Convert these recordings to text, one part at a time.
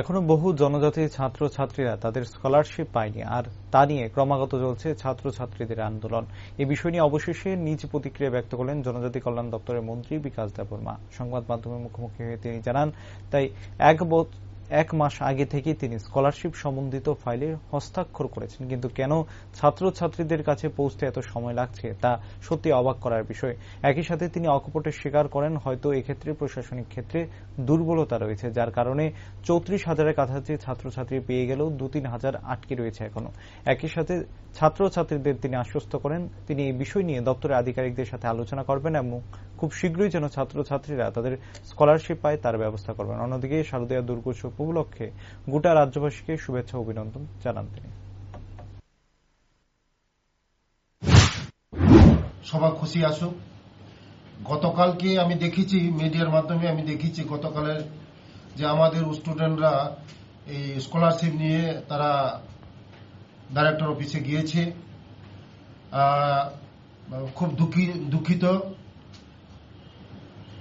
এখনও বহু জনজাতি ছাত্র ছাত্রীরা তাদের স্কলারশিপ পায়নি, আর তা নিয়ে ক্রমাগত চলছে ছাত্র ছাত্রীদের আন্দোলন। এ বিষয় নিয়ে অবশেষে নিজ প্রতিক্রিয়া ব্যক্ত করলেন জনজাতি কল্যাণ দপ্তরের মন্ত্রী বিকাশ দেববর্মা। সংবাদ মাধ্যমের মুখোমুখি হয়ে তিনি জানান, তাই এক এক মাস আগে থেকে তিনি স্কলারশিপ সম্বন্ধিত ফাইলে হস্তাক্ষর করেছেন। কিন্তু কেন ছাত্রছাত্রীদের কাছে পৌঁছতে এত সময় লাগছে, তা সত্যি অবাক করার বিষয়। একই সাথে তিনি অকপটে স্বীকার করেন, হয়তো এক্ষেত্রে প্রশাসনিক ক্ষেত্রে দুর্বলতা রয়েছে, যার কারণে চৌত্রিশ হাজারের কাছাকাছি ছাত্রছাত্রী পেয়ে গেলেও দু তিন হাজার আটকে রয়েছে এখনও। একই সাথে ছাত্রছাত্রীদের তিনি আশ্বস্ত করেন, তিনি এই বিষয় নিয়ে দপ্তরের আধিকারিকদের সাথে আলোচনা করবেন এবং খুব শীঘ্রই যেন ছাত্রছাত্রীরা তাদের স্কলারশিপ পায়, তার ব্যবস্থা করবেন। অন্যদিকে শারদীয়া দুর্গোৎসব উপলক্ষে গোটা রাজ্যবাসীকে শুভেচ্ছা অভিনন্দন জানান তিনি। সবাই খুশি আসুক গতকালকে আমি দেখেছি, মিডিয়ার মাধ্যমে আমি দেখেছি গতকালের যে আমাদের স্টুডেন্টরা এই স্কলারশিপ নিয়ে তারা ডাইরেক্টর অফিসে গিয়েছে। খুব দুঃখী, দুঃখিত।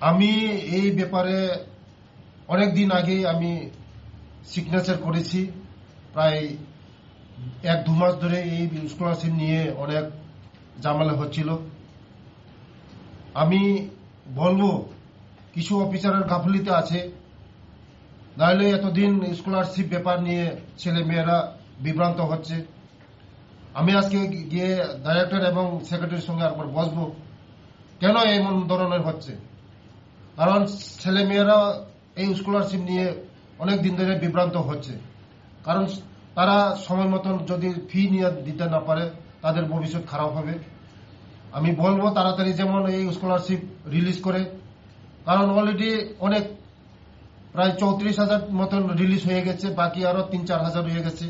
আমি এই ব্যাপারে অনেক দিন আগে আমি সিগনেচার করেছি। প্রায় এক দু মাস ধরে এই স্কলারশিপ নিয়ে অনেক ঝামেলা হচ্ছিল। আমি বলব, কিছু অফিসারের গাফলিতে আছে। নাহলে এতদিন স্কলারশিপ ব্যাপার নিয়ে ছেলে মেয়েরা বিভ্রান্ত হচ্ছে। আমি আজকে গিয়ে ডাইরেক্টর এবং সেক্রেটারির সঙ্গে একবার বসবো, কেন এমন ধরনের হচ্ছে? কারণ ছেলে মেয়েরা এই স্কলারশিপ নিয়ে অনেক দিন ধরে বিভ্রান্ত হচ্ছে। কারণ তারা সময় মতন যদি ফি নিয়ে দিতে না পারে, তাদের ভবিষ্যৎ খারাপ হবে। আমি বলব তাড়াতাড়ি যেমন এই স্কলারশিপ রিলিজ করে, কারণ অলরেডি অনেক প্রায় চৌত্রিশ হাজার মতন রিলিজ হয়ে গেছে, বাকি আরও তিন চার হাজার হয়ে গেছে।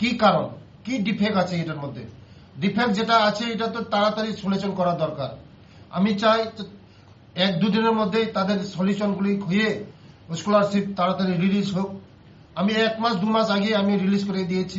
কি কারণ? কি ডিফেক্ট আছে এটার মধ্যে? ডিফেক্ট যেটা আছে, এটা তো তাড়াতাড়ি সলিউশন করা দরকার। আমি চাই এক দুদিনের মধ্যেই তাদের সলিউশনগুলি হয়ে স্কলারশিপ তাড়াতাড়ি রিলিজ হোক। আমি এক মাস দু মাস আগে আমি রিলিজ করে দিয়েছি।